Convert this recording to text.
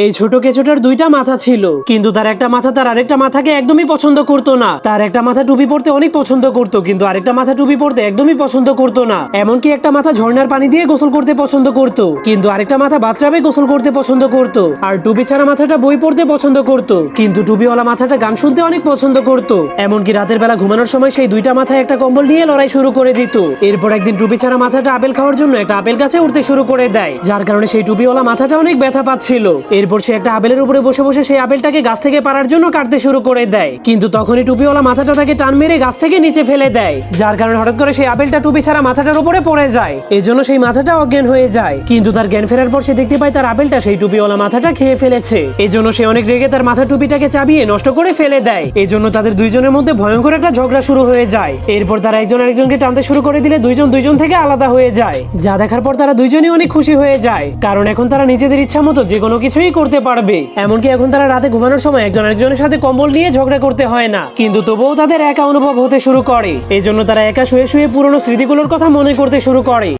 এই ছোট কেছোটার দুইটা মাথা ছিল, কিন্তু তার একটা মাথা তার আরেকটা মাথাকে একদমই পছন্দ করতো না। তার একটা মাথা টুপি পরতে অনেক পছন্দ করতো, কিন্তু আরেকটা মাথা টুপি পরতে একদমই পছন্দ করতো না। এমনকি একটা মাথা ঝর্ণার পানি দিয়ে গোসল করতে পছন্দ করতো, কিন্তু আরেকটা মাথা বাথটাবে গোসল করতে পছন্দ করতো। আর টুপি ছাড়া মাথাটা বই পড়তে পছন্দ করতো, কিন্তু টুপিওয়ালা মাথাটা গান শুনতে অনেক পছন্দ করতো। এমনকি রাতের বেলা ঘুমানোর সময় সেই দুইটা মাথায় একটা কম্বল নিয়ে লড়াই শুরু করে দিত। এরপর একদিন টুপি ছাড়া মাথাটা আপেল খাওয়ার জন্য একটা আপেল গাছে উঠতে শুরু করে দেয়, যার কারণে সেই টুপিওয়ালা মাথাটা অনেক ব্যথা পাচ্ছিল। এরপর সে একটা আপেলের উপরে বসে বসে সেই আপেলটাকে গাছ থেকে পাড়ার জন্য কাটতে শুরু করে দেয়। কিন্তু তখনই টুপিওয়ালা মাথাটা তাকে টান মেরে গাছ থেকে নিচে ফেলে দেয়। যার কারণে হঠাৎ করে সেই আপেলটা টুপি ছাড়া মাথাটার উপরে পড়ে যায়। এজন্য সেই মাথাটা অজ্ঞান হয়ে যায়। কিন্তু তার জ্ঞান ফেরার পর সে দেখতে পায় তার আপেলটা সেই টুপিওয়ালা মাথাটা খেয়ে ফেলেছে। এজন্য সে অনেক রেগে তার মাথা টুপিটাকে চাবিয়ে নষ্ট করে ফেলে দেয়। এজন্য তাদের দুইজনের মধ্যে ভয়ঙ্কর একটা ঝগড়া শুরু হয়ে যায়। এরপর তারা একজন আরেকজনকে টানতে শুরু করে দিলে দুইজন দুইজন থেকে আলাদা হয়ে যায়। যা দেখার পর তারা দুইজনই অনেক খুশি হয়ে যায়। কারণ এখন তারা নিজেদের ইচ্ছা মতো যে কোনো কিছুই করতে পারবে। এমনকি এখন তারা রাতে ঘুমানোর সময় একজন আরেকজনের সাথে কম্বল নিয়ে ঝগড়া করতে হয় না। কিন্তু তবুও তাদের একা অনুভব হতে শুরু করে। এই জন্য তারা একা শুয়ে শুয়ে পুরনো স্মৃতিগুলোর কথা মনে করতে শুরু করে।